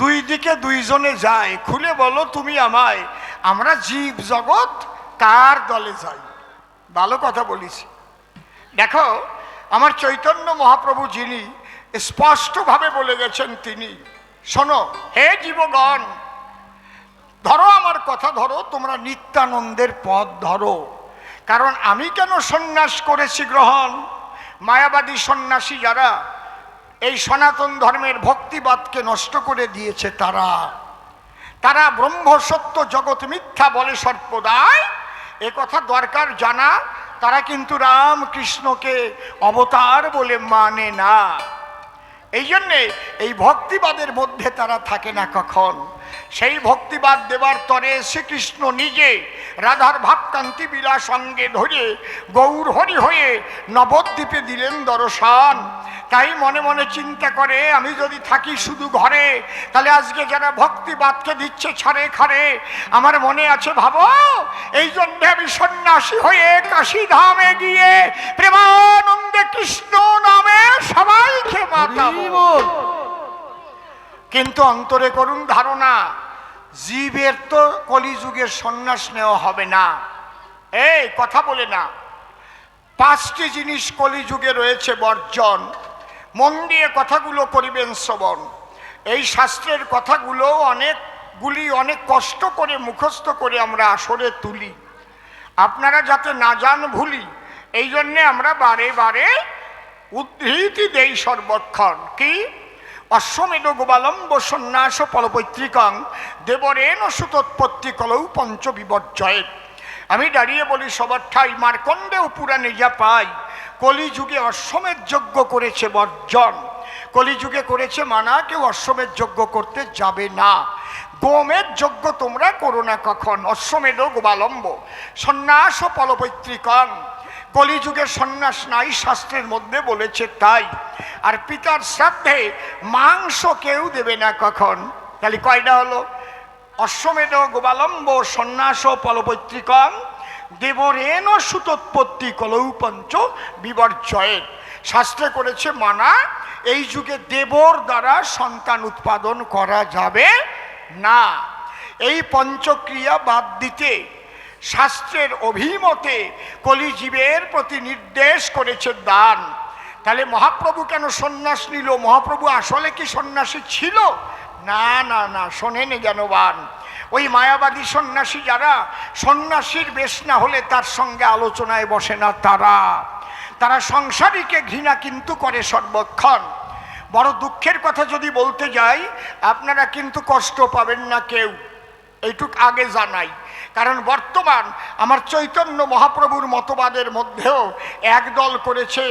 দুই দিকে দুইজনে যায় খুলে বলো তুমি আমায়, আমরা জীব জগৎ কার দলে যাই? ভালো কথা বলিছি। দেখো, আমার চৈতন্য মহাপ্রভু যিনি, স্পষ্টভাবে বলে গেছেন তিনি, শোনো, হে জীবগণ, ধরো আমার কথা ধরো, তোমরা নিত্যানন্দের পথ ধরো। কারণ আমি কেন সন্ন্যাস করেছি গ্রহণ? মায়াবাদী সন্ন্যাসী যারা এই সনাতন ধর্মের ভক্তিবাদকে নষ্ট করে দিয়েছে তারা। তারা ব্রহ্ম সত্য জগৎ মিথ্যা বলে সর্বদাই এ কথা দরকার জানা, তারা কিন্তু রামকৃষ্ণকে অবতার বলে মানে না। এই জন্যে এই ভক্তিবাদের মধ্যে তারা থাকে না কখন। সেই ভক্তিবাদ দেবার তরে শ্রীকৃষ্ণ নিজে রাধার ভাবকান্তি বিলাস সঙ্গে ধরে গৌর হরি হয়ে নবদ্বীপে দিলেন দর্শন। তাই মনে মনে চিন্তা করে আমি যদি থাকি শুধু ঘরে তাহলে আজকে যারা ভক্তিবাদকে দিচ্ছে ছাড়ে খারে আমার মনে আছে ভাবো এই জন্যে আমি সন্ন্যাসী হয়ে কাশী ধামে গিয়ে প্রেমানন্দে কৃষ্ণ নামে সবাইকে মাতাবো। কিন্তু অন্তরে করুন ধারণা, জীবের তো কলিযুগের সন্ন্যাস নেওয়া হবে না। এই, কথা বলে না। পাঁচটি জিনিস কলিযুগে রয়েছে বর্জন। মন দিয়ে কথাগুলো করিবেন শ্রবণ। এই শাস্ত্রের কথাগুলো অনেকগুলি অনেক কষ্ট করে, মুখস্থ করে আমরা আসরে তুলি। আপনারা যাতে না যান ভুলি, এই জন্যে আমরা বারে বারে উদ্ধৃতি দেই সর্বক্ষণ। কি? অশ্বমেধ গোবালম্ব সন্ন্যাস ফলপৈত্রিকাং দেবরেণ সুতোৎপত্তি কলৌ পঞ্চ বিবর্জয়েত আমি দাঁড়িয়ে বলি সবার ঠাই মার্কণ্ডেও পুরাণে যা পাই। কলিযুগে অশ্বমেধ যজ্ঞ করেছে বর্জন। কলিযুগে করেছে মানা, কেউ অশ্বমেধ যজ্ঞ করতে যাবে না। গোমের যজ্ঞ তোমরা করো না কখন? অশ্বমেধ গোবালম্ব। সন্ন্যাস ফলপৈত্রিকং কলিযুগের সন্ন্যাস নাই শাস্ত্রের মধ্যে বলেছে তাই। আর পিতার শ্রাদ্ধে মাংস কেউ দেবে না কখন? তাহলে কয়টা হলো? অশ্বমেধ গোবালম্ব সন্ন্যাস ফলপৈত্রিকং দেবরেন সুতোৎপত্তি কলৌ পঞ্চ বিবর্জয়ের শাস্ত্রে করেছে মানা, এই যুগে দেবর দ্বারা সন্তান উৎপাদন করা যাবে না। এই পঞ্চক্রিয়া বাদ দিতে শাস্ত্রের অভিমতে কলিজীবের প্রতি নির্দেশ করেছে দান। তাহলে মহাপ্রভু কেন সন্ন্যাস নিল? মহাপ্রভু আসলে কি সন্ন্যাসী ছিল? না না না, শোনেন জ্ঞানবান। ওই মায়াবাদী সন্ন্যাসী যারা, সন্ন্যাসীর বেশ না হলে তার সঙ্গে আলোচনায় বসে না তারা। তারা সংসারীকে ঘৃণা কিন্তু করে সর্বক্ষণ। বড় দুঃখের কথা যদি বলতে যাই, আপনারা কিন্তু কষ্ট পাবেন না কেউ। এইটুক আগে জানাই। কারণ বর্তমান আমার চৈতন্য মহাপ্রভুর মতবাদের মধ্যেও একদল করেছে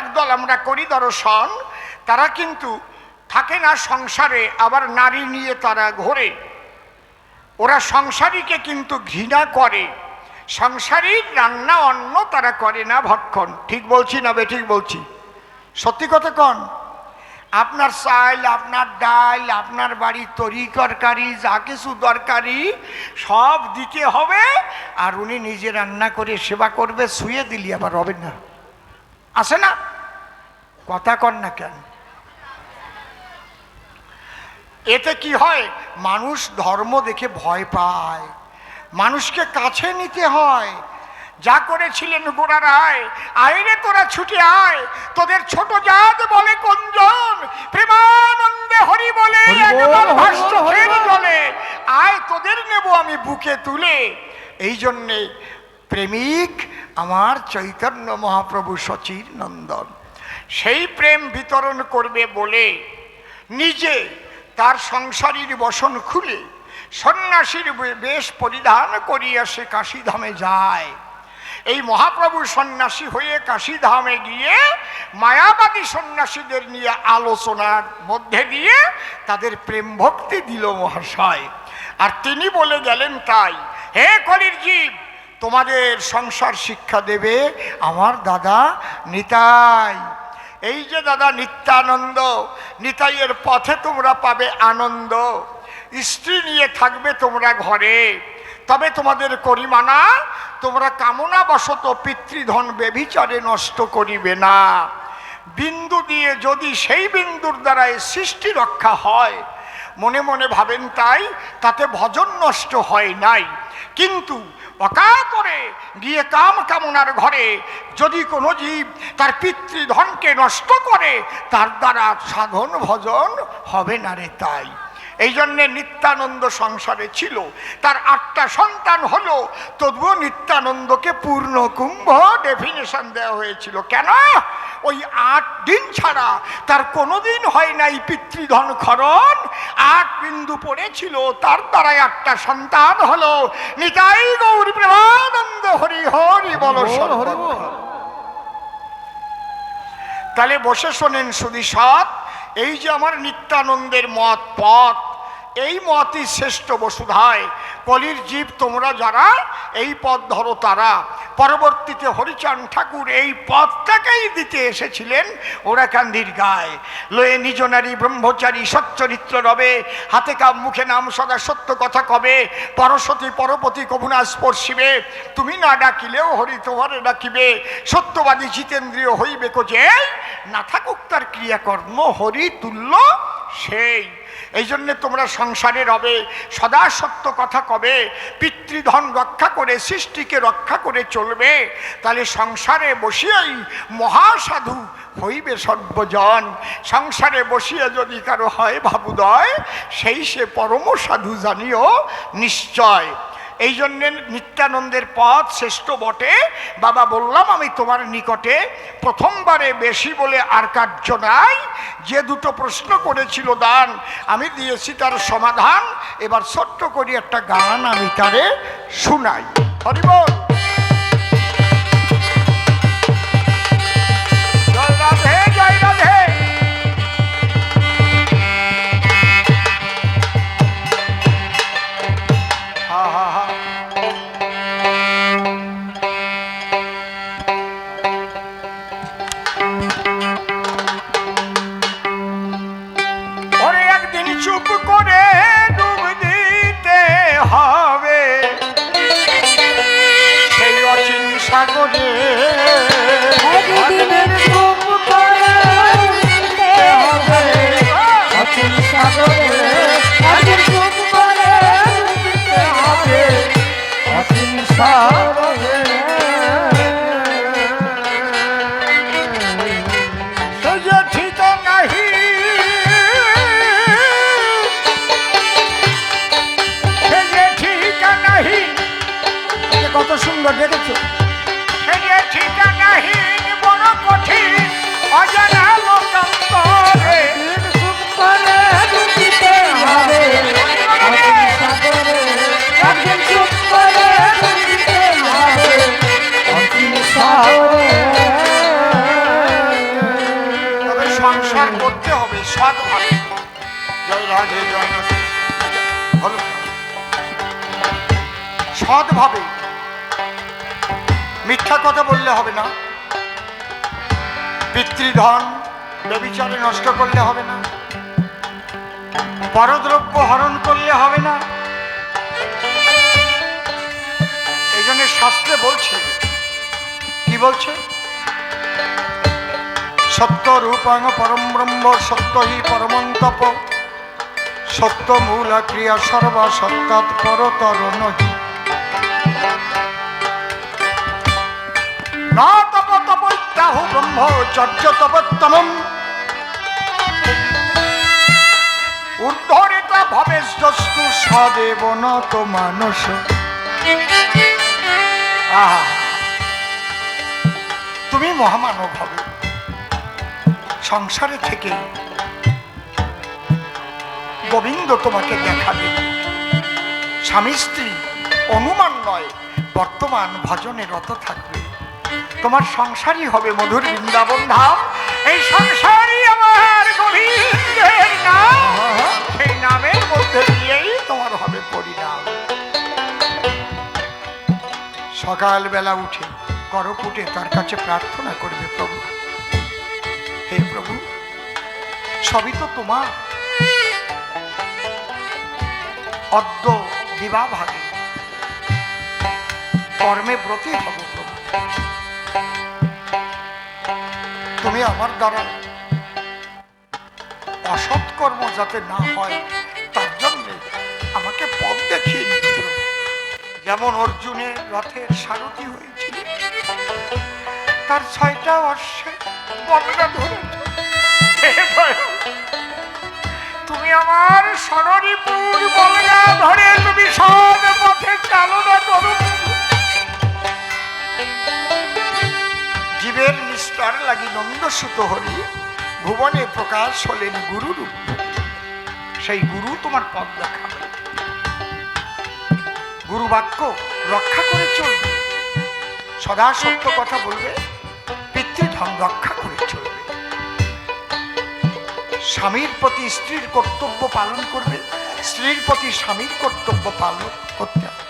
একদল আমরা করি দর্শন, তারা কিন্তু থাকে না সংসারে, আবার নারী নিয়ে তারা ঘোরে। ওরা সংসারীকে কিন্তু ঘৃণা করে, সংসারীর রান্না অন্ন তারা করে না ভক্ষণ। ঠিক বলছি না বে, ঠিক বলছি। সত্যি কথা কন আপনার চাল, আপনার ডাল, আপনার বাড়ির তরি তরকারি, যা কিছু দরকারি, সব দিতে হবে। আর উনি নিজে রান্না করে সেবা করবে, শুয়ে দিলি আবার হবে না। আসে না? কথা কর না কেন? এতে কি হয়? মানুষ ধর্ম দেখে ভয় পায়। মানুষকে কাছে নিতে হয়। যা করেছিলেন গোড়া রায় আইরে তোরা ছুটে আয়। তোদের ছোট জাত বলে কোনজন প্রেমানন্দে হরি বল। জলে আয় তোদের নেব আমি বুকে তুলে। এই জন্যে প্রেমিক আমার চৈতন্য মহাপ্রভু সচির নন্দন। সেই প্রেম বিতরণ করবে বলে নিজে তার সংসারীর বসন খুলে সন্ন্যাসীর বেশ পরিধান করিয়া সে কাশীধামে যায়। এই মহাপ্রভু সন্ন্যাসী হয়ে কাশীধামে গিয়ে মায়াবাদী সন্ন্যাসীদের নিয়ে আলোচনার মধ্যে দিয়ে তাদের প্রেম ভক্তি দিল মহাশয়। আর তিনি বলে গেলেন তাই, হে কলির জীব তোমাদের সংসার শিক্ষা দেবে আমার দাদা নিতাই। এই যে দাদা নিত্যানন্দ, নিতাইয়ের পথে তোমরা পাবে আনন্দ। স্ত্রী নিয়ে থাকবে তোমরা ঘরে। তবে তোমাদের করিমানা তোমরা কামনা বশত পিতৃধন বেভিচারে নষ্ট করিবে না। বিন্দু দিয়ে যদি সেই বিন্দুর দ্বারাই সৃষ্টি রক্ষা হয়, মনে মনে ভাবেন তাই, তাতে ভজন নষ্ট হয় নাই। কিন্তু অকাতরে গিয়ে কাম কামনার ঘরে যদি কোনো জীব তার পিতৃধনকে নষ্ট করে, তার দ্বারা সাধন ভজন হবে না রে তাই। এই জন্যে নিত্যানন্দ সংসারে ছিল। তার আটটা সন্তান হলো। তবুও নিত্যানন্দকে পূর্ণ কুম্ভ ডেফিনেশন দেওয়া হয়েছিল। কেন? ওই আট দিন ছাড়া তার কোনোদিন হয় নাই পিতৃধন খরণ। আট বিন্দু পড়েছিল তার দ্বারাই আটটা সন্তান হলো। নিতাই গৌর প্রেমানন্দ হরি হরি বল। তাহলে বসে শোনেন সৎ এই যে আমার নিত্যানন্দের মত পথ এই মতই শ্রেষ্ঠ বসুধায়। কলির জীব তোমরা যারা, এই পথ ধরো তারা। পরবর্তীতে হরিচাঁদ ঠাকুর এই পথটাকেই দিতে এসেছিলেন ওরা কান্দির গায়ে। লয়ে নিজ নারী, ব্রহ্মচারী, সচ্চরিত্র রবে। হাতে কাম, মুখে নাম, সদা সত্য কথা কবে। পরশতী, পরপতি কবুনা স্পর্শিবে তুমি না ডাকিলেও হরি তোমারে ডাকিবে। সত্যবাদী জিতেন্দ্রীয় হইবে যে না থাকুক তার ক্রিয়াকর্ম, হরি তুল্য সেই। এই জন্যে তোমরা সংসারে রবে, সদা সত্য কথা কবে, পিতৃধন রক্ষা করে, সৃষ্টিকে রক্ষা করে চলবে, তাহলে সংসারে বসিয়েই মহাসাধু হইবে সর্বজন। সংসারে বসিয়া যদি কারও হয় ভাবুদয়, সেই সে পরম সাধু জানিও নিশ্চয়। এই জন্যে নিত্যানন্দের পথ শ্রেষ্ঠ বটে। বাবা বললাম, আমি তোমার নিকটে প্রথমবারে বেশি বলে আর কার্য নাই। যে দুটো প্রশ্ন করেছিল দান, আমি দিয়েছি তার সমাধান। এবার ছোট্ট করি একটা গান আমি তারে শুনাই। হরিবল সৎভাবে মিথ্যা কথা বললে হবে না। পিতৃধন ব্যবিচারে নষ্ট করলে হবে না। পরদ্রব্য হরণ করলে হবে না। এই জন্য শাস্ত্রে বলছে, কি বলছে? সত্য রূপাং পরম ব্রহ্ম, সত্য হি পরমন্তপ সত্য মূল ক্রিয়া সর্বা সত্যাৎ পরতর নহি না তপ তপত্যাহু ব্রহ্মচর্য তপোত্তমম ঊর্ধ্বরেতা ভবেশস্তু সদেব নত মানুষ তুমি মহামানব হবে। সংসারে থেকে গোবিন্দ তোমাকে দেখা দেবে স্বামী স্ত্রী, অনুমান নয়, বর্তমান ভজনে রত থাকবে। তোমার সংসারই হবে মধুর বৃন্দাবন ধাম। এই সংসারই আমার গোবিন্দের নাম। সেই নামের মধ্যে দিয়েই তোমার হবে পরিণাম। সকালবেলা উঠে করপুটে তার কাছে প্রার্থনা করবে প্রভু। হে প্রভু, সবই তো তোমার। অদ্য বিবাহ ভাগে কর্মে ব্রতী হব তুমি আমার দ্বারা অসৎ কর্ম যাতে না হয়, তার জন্য আমাকে পথ দেখিয়ে যেমন অর্জুনের রথের সারথি হয়েছিল, তার ছয়টা অশ্বে বলরা তুমি আমার সরণীপুর বলগা ধরে তুমি সব পথে চালনা করো। জীবের নিষ্ঠার লাগি নন্দসুত হরি ভুবনে প্রকাশ হলেন গুরুরূপ। সেই গুরু তোমার পথ দেখাবে গুরু বাক্য রক্ষা করে চলবে। সদা সত্য কথা বলবে, পিতৃধন রক্ষা করে স্বামীর প্রতি স্ত্রীর কর্তব্য পালন করবে, স্ত্রীর প্রতি স্বামীর কর্তব্য পালন করতে হবে।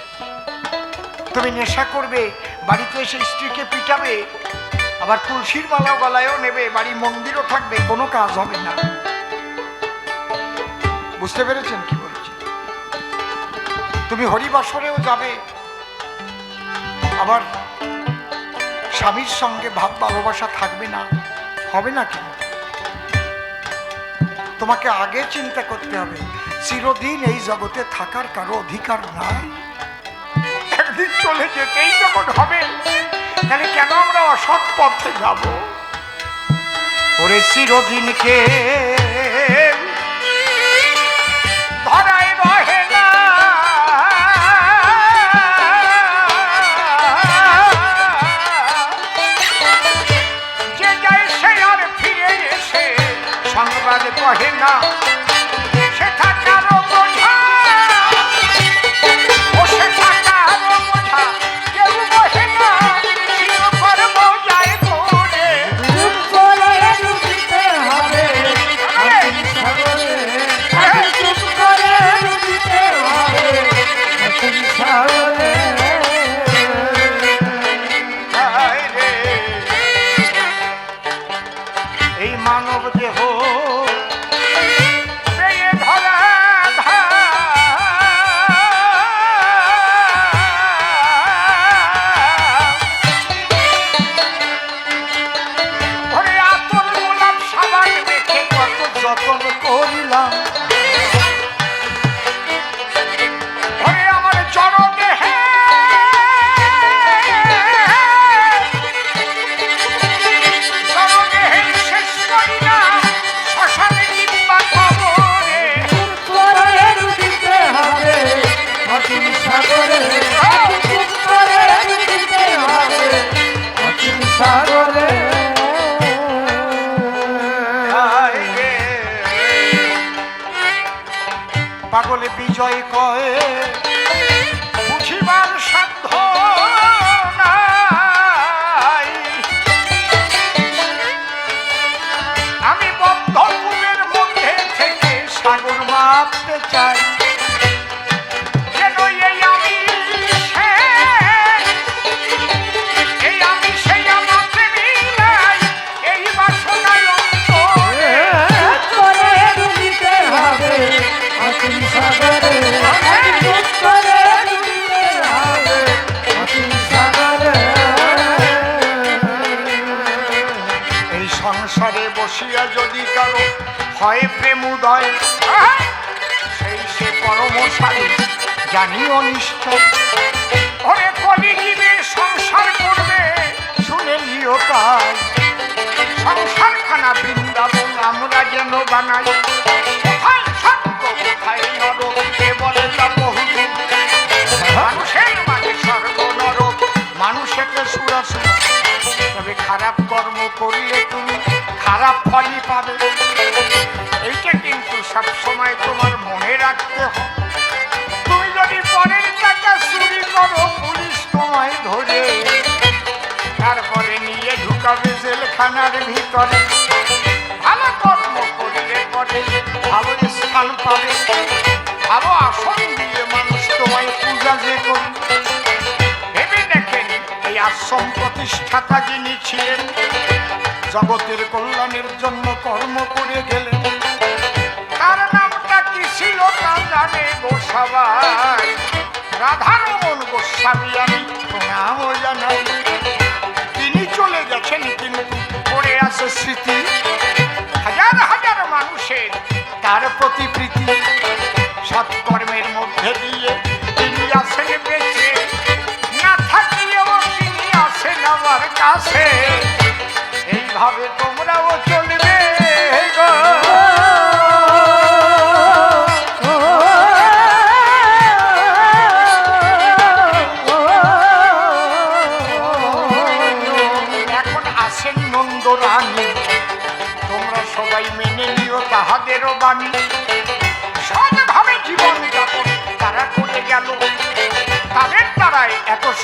তুমি নেশা করবে, বাড়িতে এসে স্ত্রীকে পিটাবে, আবার তুলসীর মালা গলায়ও নেবে বাড়ি মন্দিরও থাকবে, কোনো কাজ হবে না। বুঝতে পেরেছেন কি বলছি? তুমি হরিবাসরেও যাবে, আবার স্বামীর সঙ্গে ভাব ভালোবাসা থাকবে না, হবে না কেন? তোমাকে আগে চিন্তা করতে হবে। চিরদিন এই জগতে থাকার কারও অধিকার নাই। একদিন চলে যেতেই যখন হবে, তাহলে কেন আমরা অসৎ পথে যাব? ওরে চিরদিনকে সংবাদ না বসিয়া যদি কারও হয় প্রেম উদয় সেই সে পরমসারী জানি অনিষ্ট ওরে কলিজীবের সংসার করবে, শুনে নিও তাই। বৃন্দাবন আমরা যেন বানাই। মানুষের সুরাসুর। তবে খারাপ কর্ম করলে তোমার মনে ধরে। তারপরে আসন মানুষ তোমায় পূজা এই প্রতিষ্ঠাতা যিনি ছিলেন, জগতের কল্যাণের জন্য কর্ম করে গেলেন। জানে গো সবাই রাধারমন গোস্বামী আমি প্রণাম জানাই। তিনি চলে গেছেন কিন্তু পড়ে আছে স্মৃতি। হাজার হাজার মানুষের তার প্রতি প্রীতি সৎকর্মের মধ্যে দিয়ে তিনি আছেন বেঁচে। না থাকলেও তিনি আছেন আমার কাছে। এইভাবে তোমরাও চলবে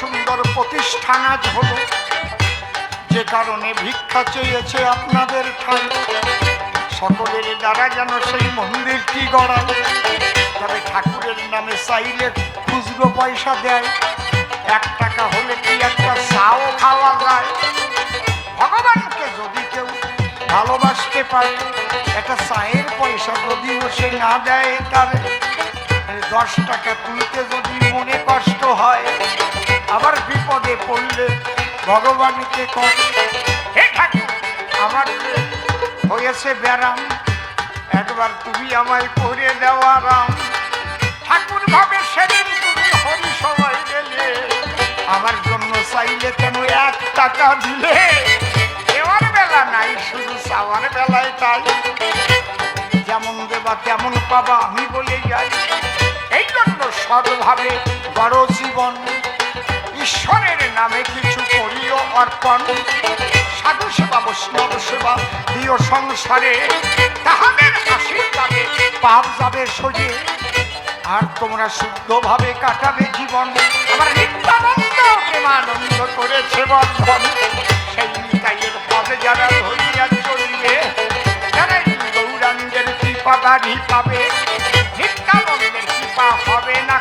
সুন্দর প্রতিষ্ঠান আজ হলো। যে কারণে ভিক্ষা চেয়েছে আপনাদের ঠাই সকলের দ্বারা যেন সেই মন্দিরটি গড়ায়। তবে ঠাকুরের নামে চাইলে খুচরো পয়সা দেয়। এক টাকা হলে কি একটা চাও খাওয়া যায়? ভগবানকে যদি কেউ ভালোবাসতে পারে, একটা চায়ের পয়সা যদিও সে না দেয় তার দশ টাকা তুলতে যদি মনে কষ্ট হয় আবার বিপদে পড়লে ভগবানকে ঠাকুর, আমার হয়েছে ব্যারাম, একবার তুমি আমায় করে দেওয়া রাম ঠাকুর ভাবে সেদিন তুমি হরি সবাই গেলে, আমার জন্য চাইলে কেন এক টাকা দিলে? দেওয়ার বেলা নাই, শুধু চাওয়ার বেলায় তাই। যেমন দেবা তেমন পাবা, আমি বলে যাই। এই জন্য সর্বভাবে বড় জীবন ঈশ্বরের নামে কিছু করিও অর্পণ। সাধু সেবা, বৈষ্ণব সেবা দিও সংসারে। তাহাদের আশীর্বাদে পাপ যাবে সোজে আর তোমরা শুদ্ধভাবে কাটাবে জীবন। আমার নিত্যানন্দ প্রেমানন্দ করেছে বন্ধন। সেই নিতাইয়ের পদে যারা ধরিয়া চলবে, তারাই গৌরাঙ্গের কৃপা গাড়ি পাবে। নিত্যানন্দের কৃপা হবে না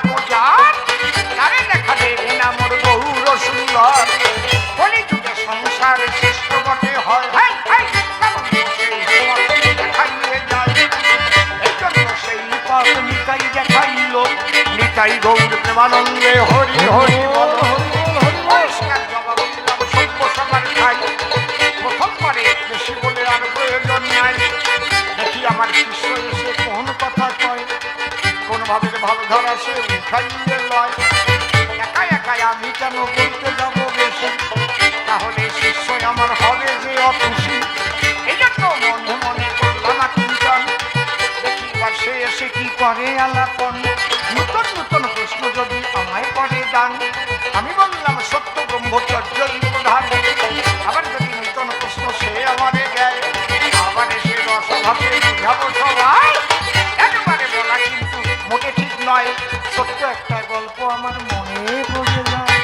নিতাই গৌর প্রেমানন্দে হরি হরি বল পরিষ্কার জবাব দিলাম সভ্য সবার খাই। প্রথম পরে বেশি বলে আর প্রয়োজন নাই। দেখি আমার শিষ্য এসে কোন কথা কয়। কোন ভাবে ভালো ধরা সে উঠাইলে লয়। সত্য একটা গল্প আমার মনে পড়ে যায়।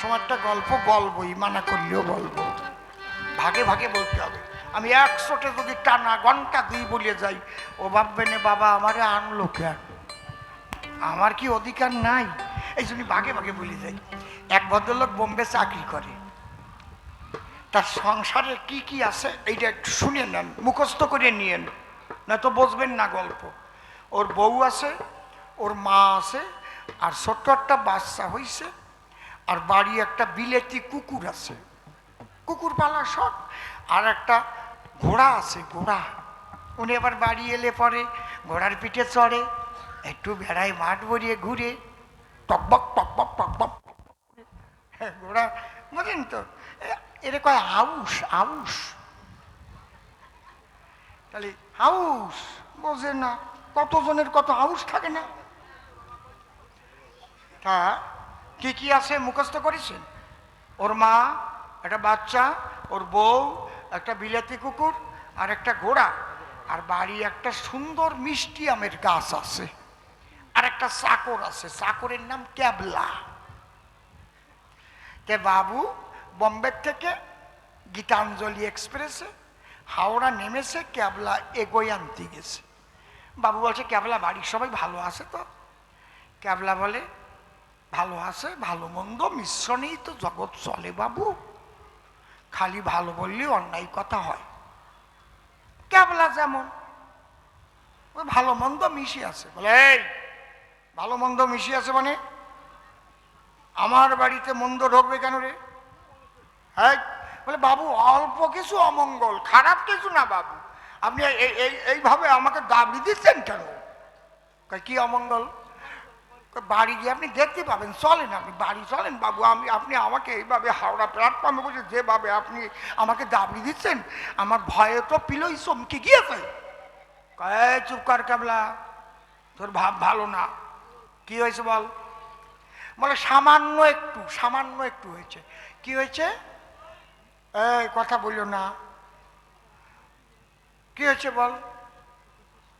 সময় একটা গল্প বলবোই, মানা করলেও বলব। ভাগে ভাগে বলতে হবে। আমি একশোটে যদি টানা ঘণ্টা দুই বলে যাই, ও ভাববে না বাবা, আমারে আনলো কেন? আমার কি অধিকার নাই? এই জন্য ভাগে ভাগে বলে যাই। এক ভদ্রলোক বোম্বে চাকরি করে। তার সংসারে কি কি আছে, এইটা একটু শুনে নেন, মুখস্থ করে নিয়েন না তো বুঝবেন না গল্প। ওর বউ আছে ওর মা আছে আর ছোট্ট একটা বাচ্চা হইছে আর বাড়ি একটা বিলেতি কুকুর আছে। কুকুর পালা শখ আর একটা ঘোড়া আছে ঘোড়া। উনি আবার বাড়ি এলে পরে ঘোড়ার পিঠে চড়ে একটু বেড়ায় মাঠ ভরিয়ে ঘুরে টকবক টকবক টকবক হ্যাঁ, ঘোড়া বুঝলেন তো? এ- এরে কয় আউস আউস তাহলে হাউস বোঝে না কতজনের কত হাউস থাকে না? তা কি কি আছে মুখস্থ করেছেন? ওর মা, একটা বাচ্চা, ওর বউ, একটা বিলাতি কুকুর আর একটা ঘোড়া। আর বাড়ি একটা সুন্দর মিষ্টি আমের গাছ আছে। আর একটা চাকর আছে। চাকরের নাম ক্যাবলা। তে বাবু বম্বে থেকে গীতাঞ্জলি এক্সপ্রেসে, হাওড়া নেমেছে, ক্যাবলা এগোয় আনতে গেছে। বাবু বলছে, ক্যাবলা বাড়ির সবাই ভালো আছে তো? ক্যাবলা বলে ভালো আছে, ভালো মন্দ মিশ্রণেই তো জগৎ চলে বাবু। খালি ভালো বললে অন্যায় কথা হয়। ক্যাবলা যেমন ভালো মন্দ মিশে আছে। বলে, এই, ভালো মন্দ মিশে আছে মানে? আমার বাড়িতে মন্দ ঢুকবে কেন রে? হ্যাঁ বলে, বাবু, অল্প কিছু অমঙ্গল, খারাপ কিছু না বাবু। আপনি এই- এই এইভাবে আমাকে দাবি দিচ্ছেন কেন? কি অমঙ্গল? বাড়ি গিয়ে আপনি দেখতে পাবেন চলেন আপনি বাড়ি চলেন বাবু আমি আপনি আমাকে এইভাবে হাওড়া প্ল্যাটফর্মে বসে যেভাবে আপনি আমাকে দাবি দিচ্ছেন আমার ভয়ে তো পিলই চমকে গিয়েছে। কয়, চুপ কর কাবলা তোর ভাব ভালো না। কি হয়েছে বল? বলে সামান্য একটু সামান্য একটু হয়েছে। কি হয়েছে? এই কথা বলল না। কি হয়েছে বল?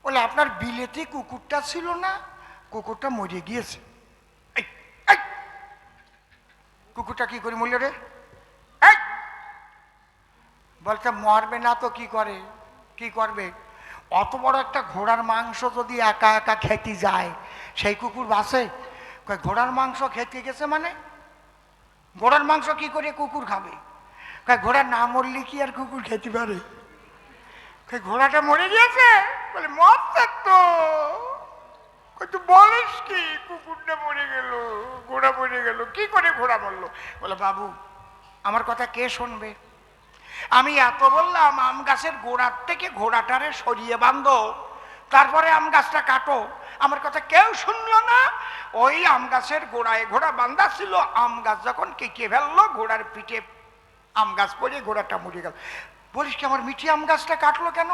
বলে আপনার বিলেতে কুকুরটা ছিল না? কুকুরটা মরে গিয়েছে! কুকুরটা কি করে মরল রে! বলতে মরবে না তো কি করে? কি করবে? অত বড় একটা ঘোড়ার মাংস যদি একা একা খেতে যায় সেই কুকুর বাসে? ঘোড়ার মাংস খেতে গেছে মানে? ঘোড়ার মাংস কি করে কুকুর খাবে? ঘোড়া না মরলে কি আর কুকুর খেতে পারে? ঘোড়াটা মরে গিয়েছে? বলে মরছে তো। কয় তুই বলিস কি? কুকুরটা মরে গেল, ঘোড়া মরে গেল। কি করে ঘোড়া মরলো বলে, বাবু, আমার কথা কে শুনবে? আমি এত বললাম, আম গাছের গোড়ার থেকে ঘোড়াটারে সরিয়ে বাঁধো, তারপরে আম গাছটা কাটো। আমার কথা কেউ শুনলো না। ওই আম গাছের গোড়ায় ঘোড়া বান্ধা ছিল। আম গাছ যখন কেটে ফেলল, ঘোড়ার পিঠে আম গাছ পড়ে ঘোড়াটা মরে গেল। বলিস কি, আমার মিঠি আম গাছটা কাটলো কেন?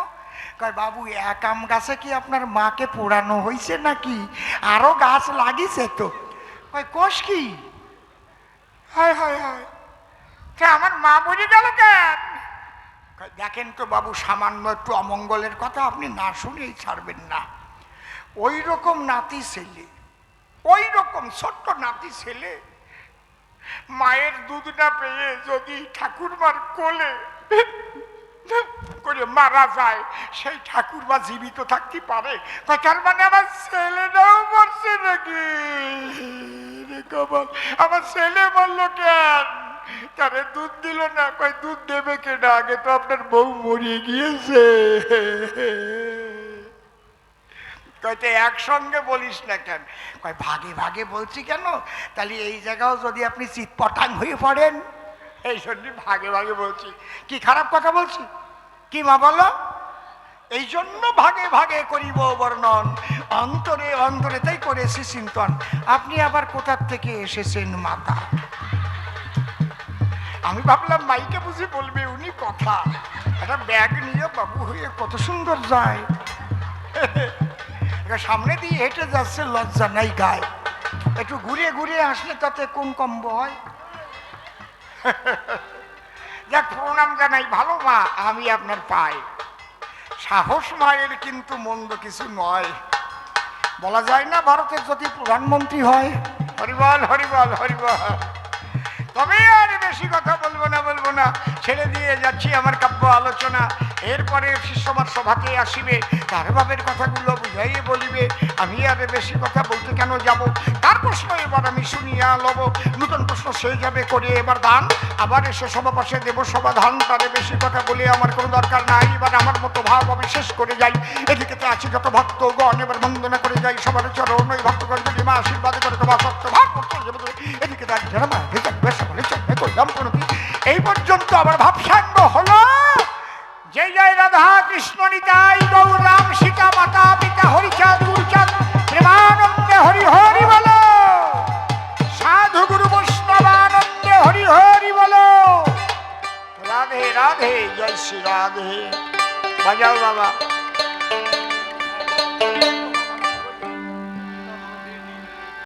কয়, বাবু, এক আম গাছে কি আপনার মাকে পোড়ানো হয়েছে নাকি? আরও গাছ লাগিয়েছে তো। কয়, কোষ কি? হায় হায় হায়। আমার মা মরে গেল কেন? দেখেন তো বাবু, সামান্য একটু অমঙ্গলের কথা আপনি না শুনেই ছাড়বেন না। ওই রকম নাতি ছেলে, ওই রকম ছোট্ট নাতি ছেলে, মায়ের দুধ না পেয়ে যদি ঠাকুরমার কোলে করে মারা যায়। সেই ঠাকুরমা জীবিত থাকতে পারে। তার মানে আমার ছেলেটাও মরছে নাকি? আমার ছেলে বলল কেন? তারে দুধ দিল না, কয়, দুধ দেবে কেনা? আগে তো আপনার বউ মরিয়ে গিয়েছে। একসঙ্গে বলিস না কেন? কয়, ভাগে ভাগে বলছি কেন? তাহলে এই জায়গাও যদি আপনি চিৎপটাং হয়ে পড়েন এই জন্য ভাগে ভাগে বলছি। কি খারাপ কথা বলছি? কি মা বলো? এই জন্য ভাগে ভাগে করিব বর্ণন। অন্তরে অন্তরে তাই করেছি চিন্তন। আপনি আবার কোথার থেকে এসেছেন মাতা? আমি ভাবলাম মাইকে বুঝি বলবে উনি কথা। একটা ব্যাগ নিয়ে বাবু হয়ে কত সুন্দর যায়। সামনে দিয়ে হেঁটে যাচ্ছে, লজ্জা নাই গায়ে। একটু ঘুরে ঘুরে আসলে তাতে কোন কম্ব হয়? যাক প্রণাম জানাই, ভালো মা, আমি আপনার পাই। সাহস মায়ের কিন্তু মন্দ কিছু নয়। বলা যায় না ভারতের যদি প্রধানমন্ত্রী হয়। হরিবল হরিবল হরিবল। তবে আর বেশি কথা বলব না বলব না। ছেড়ে দিয়ে যাচ্ছি আমার কাব্য আলোচনা। এরপরে শিষ্যমার সভাতে আসিবে। তার ভাবের কথাগুলো বুঝাইয়ে বলিবে। আমি আর বেশি কথা বলতে কেন যাব? প্রশ্ন এবার আমি শুনিয়া লব। নতুন প্রশ্ন সে যাবে করে এবার দান। আবার এসে সভা পাশে দেব সমাধান তারে বেশি কথা বলে আমার কোনো দরকার নাই। এবার আমার মতো ভাব আমি শেষ করে যাই। এদিকে তো আছে যত ভক্তগণ। এবার বন্দনা করে যাই। সবার চরণ ওই ভক্তগণ যদি মা আশীর্বাদ করে তোমার সত্য ভাব এদিকে দেখ যারা মা বলে চলবে করলাম কোনো এই পর্যন্ত আমার ভাবসাঙ্গ হলো। জয় জয়, রাধা কৃষ্ণ, নিতাই গৌর রাম সীতা মাতা, পিতা হরিচাঁদ, গুরুচাঁদ, প্রেমানন্দে হরি হরি বলো। হরি হরি বলো। রাধে রাধে জয় শ্রী রাধে। বাজাও বাবা।